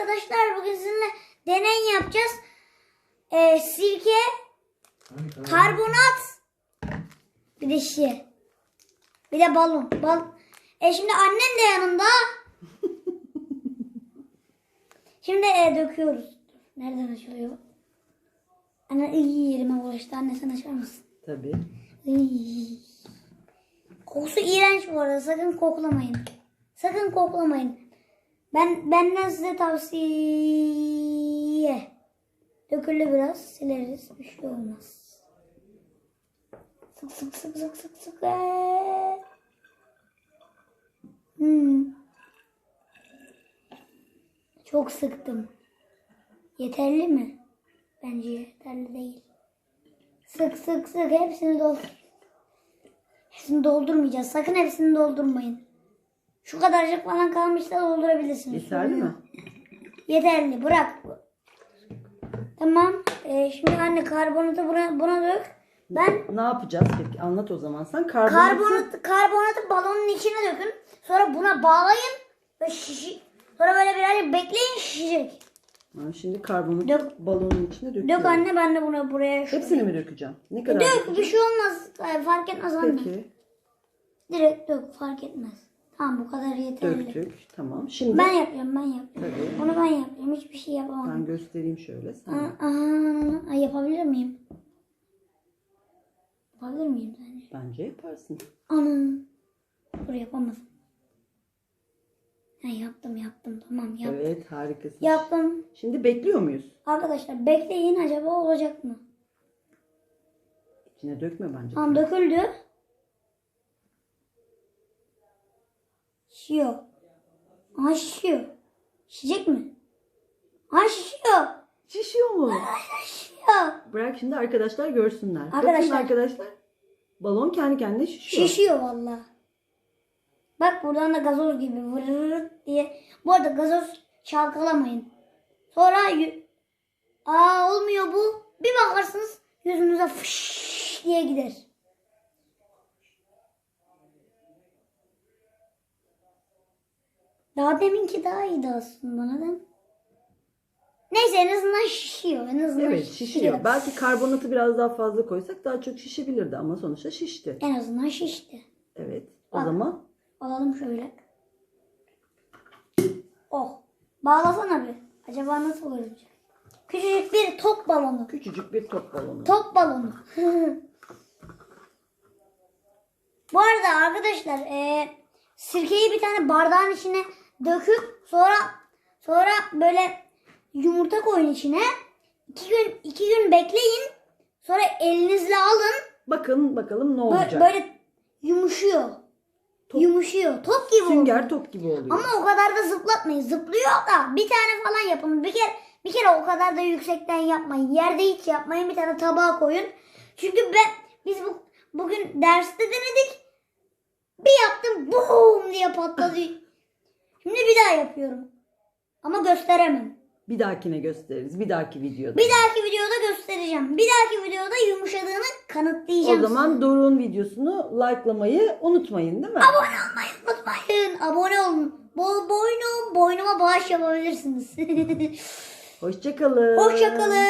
arkadaşlar bugün sizinle deney yapacağız. Ee, sirke, karbonat, bir de şişe. Bir de balon. Bal e şimdi annem de yanımda. şimdi e, döküyoruz. Nereden açılıyor? Anne iyi yerime bulaştı. Anne sen açar mısın? Tabii. Iy. Kokusu iğrenç bu arada. Sakın koklamayın. Sakın koklamayın. Ben benden size tavsiye. Dökülü biraz sileriz. Bir şey olmaz. Sık sık sık sık sık sık. Hmm. Çok sıktım. Yeterli mi? Bence yeterli değil. Sık sık sık hepsini doldur. Hepsini doldurmayacağız. Sakın hepsini doldurmayın. Şu kadarcık falan kalmışsa doldurabilirsiniz. Yeterli mi? Yeterli. Bırak. Tamam. Ee, şimdi anne karbonatı buna, buna dök. Ben Ne yapacağız peki? Anlat o zaman sen. Karbonatı... karbonat, karbonatı balonun içine dökün. Sonra buna bağlayın. Ve şişi. Sonra böyle birazcık bekleyin şişecek. Ha, şimdi karbonatı Dök. balonun içine döküyorum. Dök anne ben de bunu buraya şu. Hepsini mi dökeceğim? Ne kadar Dök dökeceğim? bir şey olmaz. Ee, Fark etmez anne. Peki. Direkt dök fark etmez. Tamam bu kadar yeterli. Döktük. Tamam. Şimdi Ben yapacağım ben. Tabii. Onu ben yapacağım. Hiçbir şey yapamam. ben göstereyim şöyle. Sen. Aa, aa, aa, yapabilir miyim? Yapabilir miyim sence? Bence yaparsın. Ana. Dur yapamadım. Ha, yaptım yaptım tamam yaptım. Evet harikasın. Yaptım. Şimdi bekliyor muyuz? Arkadaşlar bekleyin acaba olacak mı? İçine dökme bence. Tamam döküldü. Şişiyor. Aha şişiyor. Şişecek mi? Aha şişiyor. Şişiyor mu? Şişiyor. Bırak şimdi arkadaşlar görsünler. Bakın Arkadaşlar. arkadaşlar. Balon kendi kendine şişiyor. Şişiyor valla. Bak buradan da gazoz gibi vırırır diye. Bu arada gazoz çalkalamayın. Sonra aa olmuyor bu. Bir bakarsınız yüzünüze fış diye gider. Daha deminki daha iyiydi aslında neden? Neyse en azından şişiyor. En azından Evet şişiyor. Belki karbonatı biraz daha fazla koysak daha çok şişebilirdi ama sonuçta şişti. En azından şişti. Evet. O Bak. zaman Alalım şöyle. Oh. Bağlasana bir. Acaba nasıl olacak? Küçücük bir top balonu. küçücük bir top balonu. Top balonu. Bu arada arkadaşlar e, sirkeyi bir tane bardağın içine döküp sonra sonra böyle yumurta koyun içine. iki gün iki gün bekleyin. Sonra elinizle alın. Bakın bakalım ne olacak. böyle yumuşuyor. Top- Yumuşuyor. Top gibi oluyor. Sünger top gibi oluyor. Ama o kadar da zıplatmayın. Zıplıyor da bir tane falan yapın. Bir kere bir kere o kadar da yüksekten yapmayın. Yerde hiç yapmayın. Bir tane tabağa koyun. Çünkü ben biz bu bugün derste denedik. Bir yaptım boom diye patladı. Şimdi bir daha yapıyorum. Ama gösteremem. Bir dahakine gösteririz. Bir dahaki videoda. Bir dahaki videoda göstereceğim. Bir dahaki videoda yumuşadığını kanıtlayacağım. o zaman. Doruk'un videosunu likelamayı unutmayın değil mi? abone olmayı unutmayın. Abone olun. Bo boynum boynuma bağış yapabilirsiniz. Hoşçakalın. Hoşçakalın.